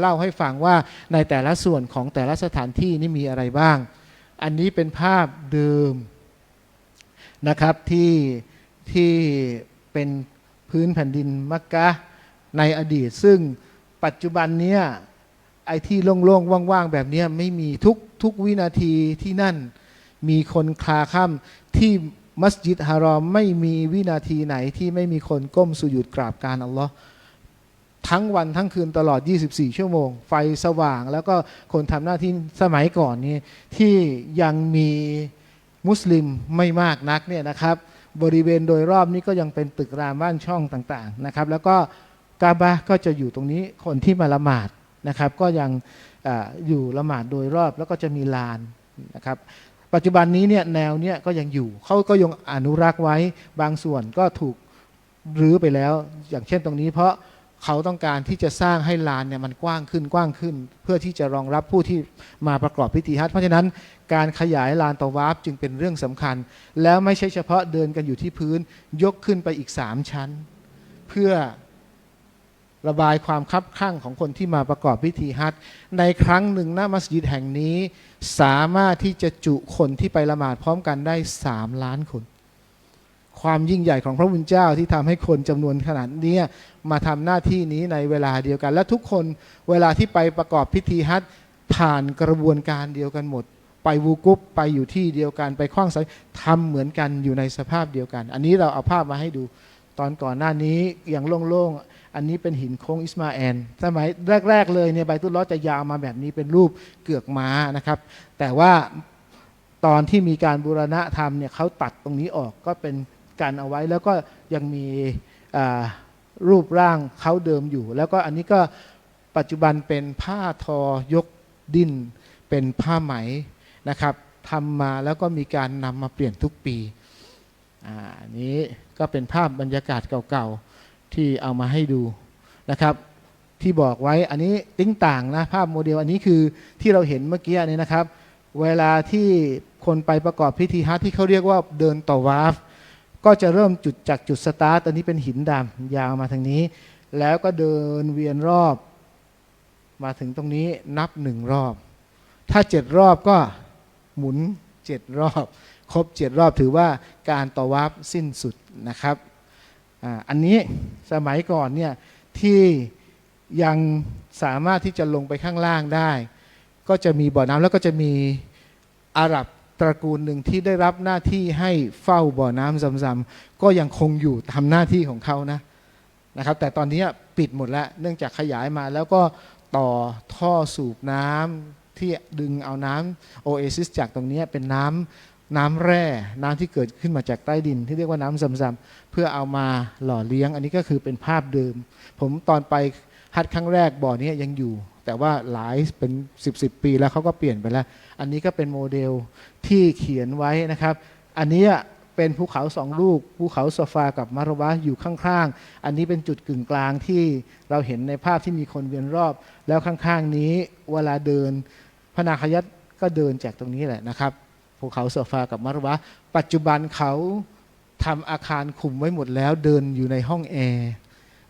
เล่าให้ฟังว่าในแต่ละส่วนของแต่ละสถานที่นี่มีอะไรบ้าง อันนี้เป็นภาพเดิมนะครับที่ที่เป็นพื้นแผ่นดินมักกะในอดีต ซึ่งปัจจุบันเนี้ยไอ้ที่โล่งๆ ว่างๆ แบบเนี้ยไม่มีทุกทุกวินาทีที่นั่นมีคนคลาค่ำที่มัสยิดฮารอมไม่มีวินาทีไหนที่ไม่มีคนก้มสุยุดกราบการอัลลอฮ์ ทั้งวันทั้งคืนตลอด 24 ชั่วโมง ไฟสว่าง แล้วก็คนทำหน้าที่สมัยก่อนนี้ที่ยังมีมุสลิมไม่มากนักเนี่ยนะครับ บริเวณโดยรอบนี้ก็ยังเป็นตึกรามบ้านช่องต่างๆนะครับ แล้วก็กาบะก็จะอยู่ตรงนี้คนที่มาละหมาดนะครับ ก็ยังออยู่ละหมาดโดยรอบแล้วก็จะมีลานนะครับปัจจุบันนี้เนี่ยแนวเนี่ยก็ยังอยู่เขาก็ยังอนุรักษ์ไว้บางส่วนก็ถูกรื้อไปแล้ว อย่างเช่นตรงนี้เพราะ เขาต้องการที่จะสร้างให้ลานเนี่ยมันกว้างขึ้นกว้างขึ้น เพื่อที่จะรองรับผู้ที่มาประกอบพิธีฮัจญ์เพราะฉะนั้นการขยายลานตะวาฟจึงเป็นเรื่องสำคัญ แล้วไม่ใช่เฉพาะเดินกันอยู่ที่พื้นยกขึ้นไปอีกสามชั้น เพื่อระบายความคับข้างของคนที่มาประกอบพิธีฮัจ์ในครั้งหนึ่งหน้ามัสยิดแห่งนี้ สามารถที่จะจุคนที่ไปละหมาดพร้อมกันได้สามล้านคน ความยิ่งใหญ่ของพระบุญเจ้าที่ทำให้คนจำนวนขนาดนี้มาทำหน้าที่นี้ในเวลาเดียวกัน และทุกคนเวลาที่ไปประกอบพิธีฮัจญ์ผ่านกระบวนการเดียวกันหมด ไปวูกุปไปอยู่ที่เดียวกันไปคว้างไสทำเหมือนกันอยู่ในสภาพเดียวกัน อันนี้เราเอาภาพมาให้ดูตอนก่อนหน้านี้อย่างโล่งๆ อันนี้เป็นหินโค้งอิสมาแอนสมัยแรก ๆ เลยเนี่ยใบตุลล้อจะยาวมาแบบนี้เป็นรูปเกือกม้านะครับ แต่ว่าตอนที่มีการบูรณะทำเนี่ยเขาตัดตรงนี้ออกก็เป็น การเอาไว้ แล้วก็ยังมีรูปร่างเขาเดิมอยู่ แล้วก็อันนี้ก็ปัจจุบันเป็นผ้าทอยกดิ้นเป็นผ้าไหมนะครับทำมาแล้วก็มีการนำมาเปลี่ยนทุกปีอาอันนี้ก็เป็นภาพบรรยากาศเก่าๆที่เอามาให้ดูนะครับที่บอกไว้อันนี้ติ้งต่างนะภาพโมเดลอันนี้คือที่เราเห็นเมื่อกี้นี้นะครับ เวลาที่คนไปประกอบพิธีฮัจญ์ที่เขาเรียกว่าเดินต่อวาฟ ก็จะเริ่มจุดจากจุดสตาร์ตอันนี้เป็นหินดำยาวมาทางนี้ แล้วก็เดินเวียนรอบ มาถึงตรงนี้นับหนึ่งรอบ ถ้าเจ็ดรอบก็หมุนเจ็ดรอบ ครบเจ็ดรอบถือว่าการต่อวับสิ้นสุดนะครับออันนี้สมัยก่อนเนี่ยที่ยังสามารถที่จะลงไปข้างล่างได้ ก็จะมีบ่อน้ำแล้วก็จะมีอาหรับ ตระกูลหนึ่งที่ได้รับหน้าที่ให้เฝ้าบ่อน้ำซำๆก็ยังคงอยู่ทำหน้าที่ของเขานะนะครับ แต่ตอนนี้ปิดหมดแล้วเนื่องจากขยายมาแล้วก็ต่อท่อสูบน้ำที่ดึงเอาน้ำโอเอซิสจากตรงนี้เป็นน้ำน้ำแร่น้ำที่เกิดขึ้นมาจากใต้ดิน ที่เรียกว่าน้ำซำๆเพื่อเอามาหล่อเลี้ยง อันนี้ก็คือเป็นภาพเดิม ผมตอนไปฮัดครั้งแรกบ่อนี้ยังอยู่ แต่ว่าหลายเป็น 10บสปีแล้วเขาก็เปลี่ยนไปแล้ว อันนี้ก็เป็นโมเดลที่เขียนไว้นะครับ อันนี้เป็นภูเขาสองลูก ภูเขาโซฟากับมารวะอยู่ข้างๆ อันนี้เป็นจุดกึ่งกลางที่เราเห็นในภาพที่มีคนเวียนรอบ แล้วข้างๆนี้เวลาเดินพระนาคยัตก็เดินจากตรงนี้แหละนะครับภูเขาโซฟากับมารวะ ปัจจุบันเขาทำอาคารคุมไว้หมดแล้วเดินอยู่ในห้องแอร์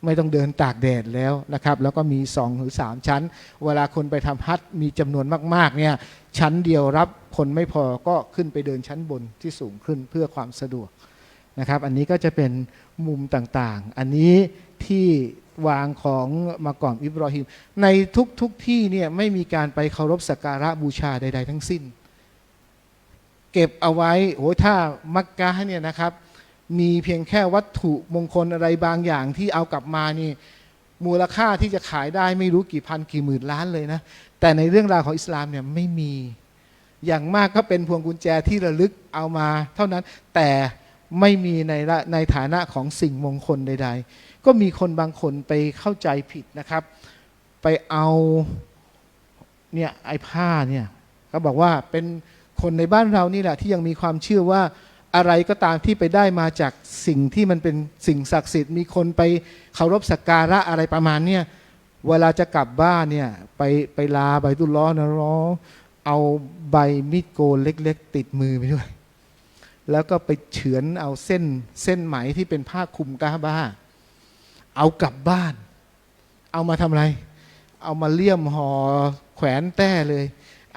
ไม่ต้องเดินตากแดดแล้วนะครับ แล้วก็มีสองหรือสามชั้น เวลาคนไปทำฮัทมีจำนวนมากๆเนี่ยชั้นเดียวรับคนไม่พอก็ขึ้นไปเดินชั้นบนที่สูงขึ้นเพื่อความสะดวกนะครับ อันนี้ก็จะเป็นมุมต่างๆ อันนี้ที่วางของมาก่อมอิบรอฮิม ในทุกๆทที่เนี่ยไม่มีการไปเคารพสักการะบูชาใด ๆ ทั้งสิ้น เก็บเอาไว้โอ้ถ้ามักกะเนี่ยนะครับ มีเพียงแค่วัตถุมงคลอะไรบางอย่างที่เอากลับมานี่มูลค่าที่จะขายได้ไม่รู้กี่พันกี่หมื่นล้านเลยนะ แต่ในเรื่องราวของอิสลามเนี่ยไม่มีอย่างมากก็เป็นพวงกุญแจที่ระลึกเอามา เท่านั้นแต่ไม่มีในในฐานะของสิ่งมงคลใด ๆ ก็มีคนบางคนไปเข้าใจผิดนะครับ ไปเอาเนี่ยไอ้ผ้าเนี่ยเขาบอกว่าเป็นคนในบ้านเรานี่แหละที่ยังมีความเชื่อว่า อะไรก็ตามที่ไปได้มาจากสิ่งที่มันเป็นสิ่งศักดิ์สิทธิ์ มีคนไปเคารพสักการะอะไรประมาณเนี่ยเวลาจะกลับบ้านเนี่ยไปไปลาใบตุลล้อนะร้องเอาใบมีดโกนเล็ก ๆ ติดมือไปด้วย แล้วก็ไปเฉือนเอาเส้นเส้นไหมที่เป็นผ้าคลุมกาบ้า เอากลับบ้าน เอามาทำอะไร เอามาเลี่ยมห่อแขวนแต้เลย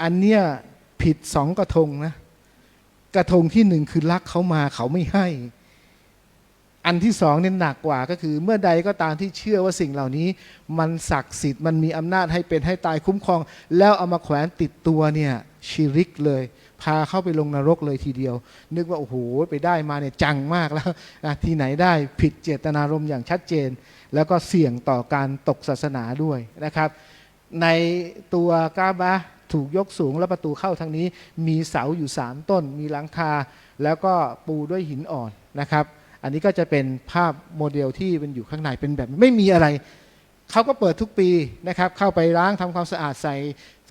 อันเนี้ยผิดสองกระทงนะ กระทงที่หนึ่งคือรักเขามาเขาไม่ให้ อันที่สองเนี่ยหนักกว่าก็คือเมื่อใดก็ตามที่เชื่อว่าสิ่งเหล่านี้ มันศักดิ์สิทธิ์มันมีอำนาจให้เป็นให้ตายคุ้มครอง แล้วเอามาแขวนติดตัวเนี่ยชิริกเลย พาเข้าไปลงนรกเลยทีเดียว นึกว่าโอ้โหไปได้มาเนี่ยจังมากแล้วที่ไหนได้ผิดเจตนารมณ์อย่างชัดเจน แล้วก็เสี่ยงต่อการตกศาสนาด้วยนะครับ ในตัวกาบะ ถูกยกสูงแล้วประตูเข้าทางนี้มีเสาอยู่ 3 ต้น มีหลังคา แล้วก็ปูด้วยหินอ่อนนะครับ อันนี้ก็จะเป็นภาพโมเดลที่เป็นอยู่ข้างในเป็นแบบไม่มีอะไร เขาก็เปิดทุกปีนะครับ เข้าไปล้างทำความสะอาดใส่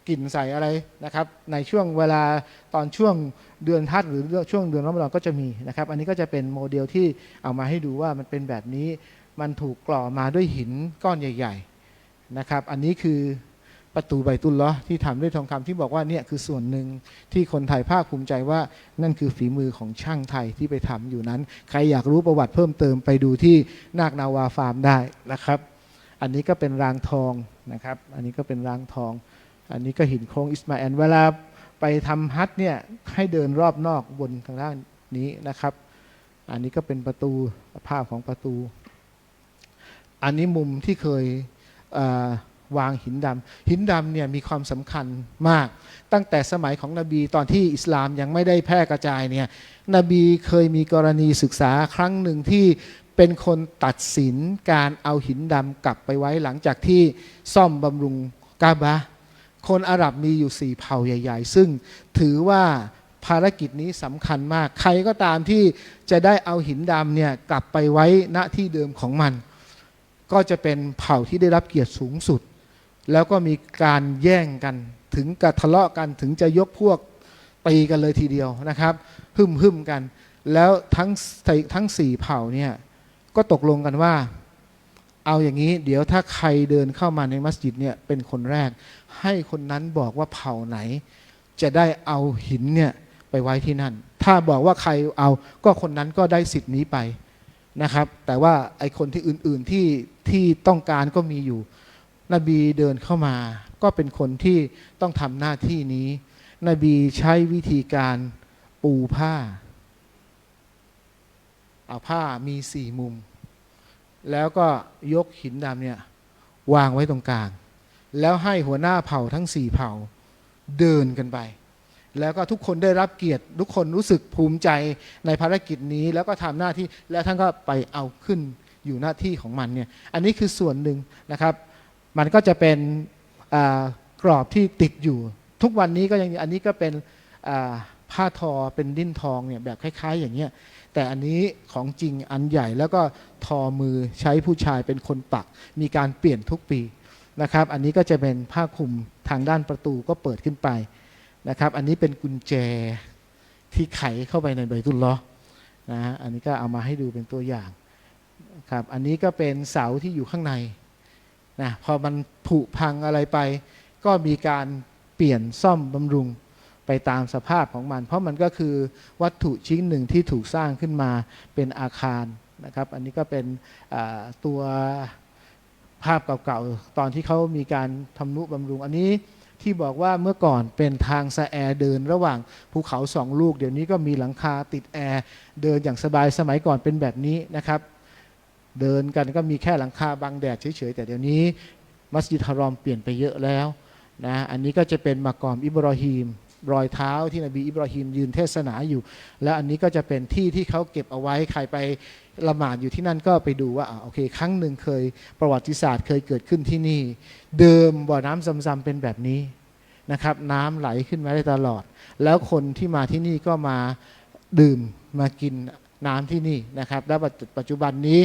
กลิ่นใส่อะไรนะครับ ในช่วงเวลาตอนช่วงเดือนทัดหรือช่วงเดือนรอมฎอนก็จะมีนะครับ อันนี้ก็จะเป็นโมเดลที่เอามาให้ดูว่ามันเป็นแบบนี้มันถูกกล่อมาด้วยหินก้อนใหญ่ ๆ นะครับ อันนี้คือ ประตูใบตุลเลาะห์ที่ทำด้วยทองคำที่บอกว่าเนี่ยคือส่วนหนึ่งที่คนไทยภาคภูมิใจว่านั่นคือฝีมือของช่างไทยที่ไปทำอยู่นั้น ใครอยากรู้ประวัติเพิ่มเติมไปดูที่นาคนาวาฟาร์มได้นะครับ อันนี้ก็เป็นรางทองนะครับ อันนี้ก็เป็นรางทอง อันนี้ก็หินโครงอิสมาแอลเวลาไปทำฮัทเนี่ยให้เดินรอบนอกบนทางด้านนี้นะครับ อันนี้ก็เป็นประตูภาพของประตู อันนี้มุมที่เคยเวางหินดำหินดำเนี่ยมีความสำคัญมาก ตั้งแต่สมัยของนบีตอนที่อิสลามยังไม่ได้แพร่กระจายเนี่ยนบีเคยมีกรณีศึกษาครั้งหนึ่งที่เป็นคนตัดสินการเอาหินดำกลับไปไว้หลังจากที่ซ่อมบำรุงกาบะคนอาหรับมีอยู่สี่เผ่าใหญ่ ๆ ซึ่งถือว่าภารกิจนี้สำคัญมาก ใครก็ตามที่จะได้เอาหินดำเนี่ยกลับไปไว้ณที่เดิมของมัน ก็จะเป็นเผ่าที่ได้รับเกียรติสูงสุด แล้วก็มีการแย่งกันถึงกับทะเลาะกันถึงจะยกพวกตีกันเลยทีเดียวนะครับหึมหึมกัน แล้วทั้งทั้งสี่เผ่าเนี่ยก็ตกลงกันว่า เอาอย่างนี้ เดี๋ยวถ้าใครเดินเข้ามาในมัสยิดเนี่ยเป็นคนแรก ให้คนนั้นบอกว่าเผ่าไหน จะได้เอาหินเนี่ยไปไว้ที่นั่น ถ้าบอกว่าใครเอาก็คนนั้นก็ได้สิทธิ์นี้ไปนะครับ แต่ว่าไอคนที่อื่นๆที่ที่ต้องการก็มีอยู่ นบีเดินเข้ามา ก็เป็นคนที่ต้องทำหน้าที่นี้ นบีใช้วิธีการปูผ้า เอาผ้ามีสี่มุม แล้วก็ยกหินดำเนี่ยวางไว้ตรงกลาง แล้วให้หัวหน้าเผ่าทั้งสี่เผ่าเดินกันไป แล้วก็ทุกคนได้รับเกียรติ ทุกคนรู้สึกภูมิใจในภารกิจนี้ แล้วก็ทำหน้าที่ แล้วท่านก็ไปเอาขึ้นอยู่หน้าที่ของมันเนี่ย อันนี้คือส่วนหนึ่งนะครับ มันก็จะเป็นกรอบที่ติดอยู่ ทุกวันนี้ก็ยังอันนี้ก็เป็นผ้าทอเป็นดิ้นทองเนี่ยแบบคล้าย ๆ อย่างเงี้ยแต่อันนี้ของจริงอันใหญ่แล้วก็ทอมือใช้ผู้ชายเป็นคนปัก มีการเปลี่ยนทุกปีนะครับ อันนี้ก็จะเป็นผ้าคลุมทางด้านประตูก็เปิดขึ้นไปนะครับ อันนี้เป็นกุญแจที่ไขเข้าไปในใบตุลล้อนะอันนี้ก็เอามาให้ดูเป็นตัวอย่างครับ อันนี้ก็เป็นเสาที่อยู่ข้างใน นะพอมันผุพังอะไรไป ก็มีการเปลี่ยนซ่อมบำรุงไปตามสภาพของมัน เพราะมันก็คือวัตถุชิ้นหนึ่งที่ถูกสร้างขึ้นมาเป็นอาคารนะครับ อันนี้ก็เป็นตัวภาพเก่าๆ ตอนที่เขามีการทำนุบำรุง อันนี้ที่บอกว่าเมื่อก่อนเป็นทางสแอร์เดินระหว่างภูเขาสองลูก เดี๋ยวนี้ก็มีหลังคาติดแอร์เดินอย่างสบายสมัยก่อนเป็นแบบนี้นะครับ เดินกันก็มีแค่หลังคาบังแดดเฉยๆแต่เดี๋ยวนี้ มัสยิดฮารอมเปลี่ยนไปเยอะแล้วนะอันนี้ก็จะเป็นมากอมอิบรอฮีมรอยเท้าที่นบีอิบราฮิมยืนเทศนาอยู่ และอันนี้ก็จะเป็นที่ที่เขาเก็บเอาไว้ใครไปละหมาดอยู่ที่นั่นก็ไปดูว่าอ่าโอเค ครั้งหนึ่งเคยประวัติศาสตร์เคยเกิดขึ้นที่นี่ เดิมบ่อน้ำซำๆเป็นแบบนี้นะครับน้ำไหลขึ้นมาได้ตลอด แล้วคนที่มาที่นี่ก็มาดื่มมากินน้ำที่นี่นะครับ แล้วปัจจุบันนี้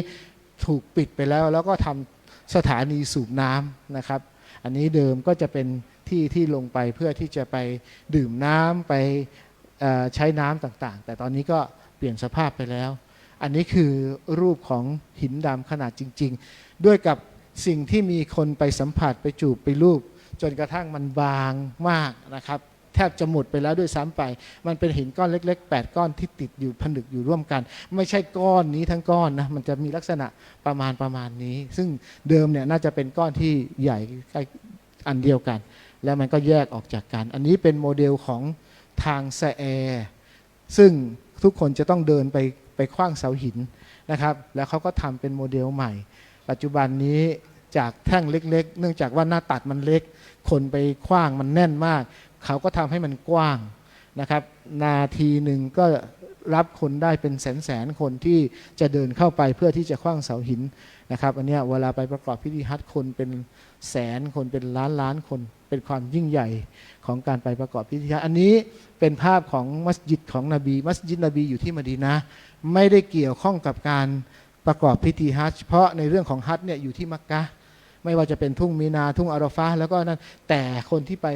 ถูกปิดไปแล้ว แล้วก็ทำสถานีสูบน้ำนะครับ อันนี้เดิมก็จะเป็นที่ที่ลงไปเพื่อที่จะไปดื่มน้ำไปใช้น้ำต่างๆ แต่ตอนนี้ก็เปลี่ยนสภาพไปแล้ว อันนี้คือรูปของหินดำขนาดจริง ๆ ด้วยกับสิ่งที่มีคนไปสัมผัสไปจูบไปรูป จนกระทั่งมันบางมากนะครับ แทบจะหมดไปแล้วด้วยซ้ำไป มันเป็นหินก้อนเล็ก ๆ 8 ก้อนที่ติดอยู่ผนึกอยู่ร่วมกัน ไม่ใช่ก้อนนี้ทั้งก้อนนะมันจะมีลักษณะประมาณประมาณนี้ ซึ่งเดิมเนี่ยน่าจะเป็นก้อนที่ใหญ่ใกล้อันเดียวกัน แล้วมันก็แยกออกจากกัน อันนี้เป็นโมเดลของทางแซแอร์ซึ่งทุกคนจะต้องเดินไปไปคว้างเสาหินนะครับ แล้วเขาก็ทำเป็นโมเดลใหม่ ปัจจุบันนี้จากแท่งเล็ก ๆ เนื่องจากว่าหน้าตัดมันเล็ก คนไปคว้างมันแน่นมาก เขาก็ทำให้มันกว้างนะครับ นาทีหนึ่งก็รับคนได้เป็นแสนแสนคนที่จะเดินเข้าไปเพื่อที่จะคว้างเสาหินนะครับ อันนี้เวลาไปประกอบพิธีฮัจคนเป็นแสนคนเป็นล้านล้านคน เป็นความยิ่งใหญ่ของการไปประกอบพิธีฮัจญ์อันนี้เป็นภาพของมัสยิดของนบี มัสยิดนบีอยู่ที่มดีนะไม่ได้เกี่ยวข้องกับการประกอบพิธีฮัจเพราะในเรื่องของฮัจเนี่ยอยู่ที่มักกะไม่ว่าจะเป็นทุ่งมีนาทุ่งอาราฟาแล้วก็นั่นแต่คนที่ไป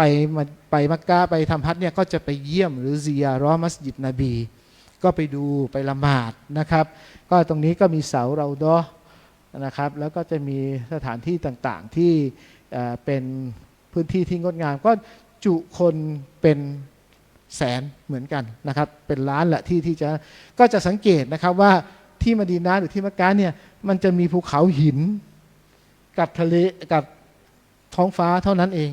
ไปมาไปมักกะไปทำฮัจญ์เนี่ยก็จะไปเยี่ยมหรือเซียรอมัสยิดนบี ก็ไปดูไปละหมาดนะครับ ก็ตรงนี้ก็มีเสาเราดอนะครับ แล้วก็จะมีสถานที่ต่างๆที่เป็นพื้นที่ที่งดงาม ก็จุคนเป็นแสนเหมือนกันนะครับ เป็นล้านแหละที่ที่จะก็จะสังเกตนะครับว่าที่มะดีนาหรือที่มักกะเนี่ยมันจะมีภูเขาหิน กับทะเลกับท้องฟ้าเท่านั้นเอง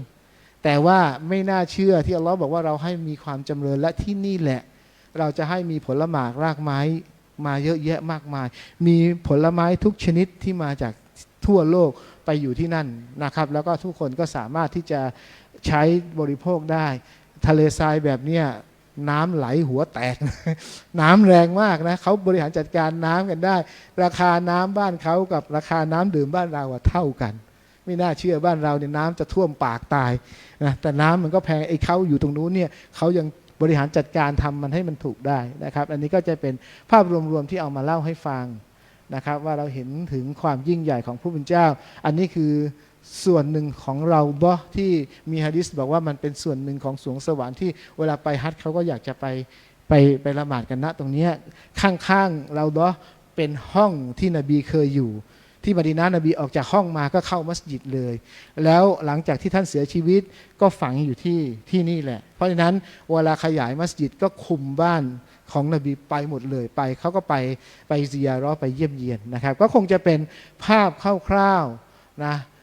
แต่ว่าไม่น่าเชื่อที่อัลลอฮ์บอกว่าเราให้มีความจำเริญและที่นี่แหละ เราจะให้มีผลหมากรากไม้มาเยอะแยะมากมาย มีผลไม้ทุกชนิดที่มาจากทั่วโลกไปอยู่ที่นั่นนะครับ แล้วก็ทุกคนก็สามารถที่จะใช้บริโภคได้ ทะเลทรายแบบเนี้ยน้ำไหลหัวแตก น้ำแรงมากนะเขาบริหารจัดการน้ำกันได้ ราคาน้ำบ้านเขากับราคาน้ำดื่มบ้านเราเท่ากัน ไม่น่าเชื่อบ้านเราเนี่ยน้ำจะท่วมปากตายนะแต่น้ำมันก็แพงไอ้เขาอยู่ตรงนู้นเนี่ยเขายังบริหารจัดการทำมันให้มันถูกได้นะครับ อันนี้ก็จะเป็นภาพรวมๆที่เอามาเล่าให้ฟังนะครับว่าเราเห็นถึงความยิ่งใหญ่ของผู้เป็นเจ้า อันนี้คือส่วนหนึ่งของเราบอที่มีฮะดิษบอกว่ามันเป็นส่วนหนึ่งของสวงสวรรค์ที่เวลาไปฮัจญ์เขาก็อยากจะไปไปไปละหมาดกันณตรงนี้ข้างๆเราบอเป็นห้องที่นบีเคยอยู่ ที่มดีนานบีออกจากห้องมาก็เข้ามัสยิดเลย แล้วหลังจากที่ท่านเสียชีวิตก็ฝังอยู่ที่ที่นี่แหละ เพราะฉะนั้นเวลาขยายมัสยิดก็คุมบ้านของนบีไปหมดเลยไปเขาก็ไปไปซียาเรอไปเยี่ยมเยียนนะครับ ก็คงจะเป็นภาพคร่าวๆนะ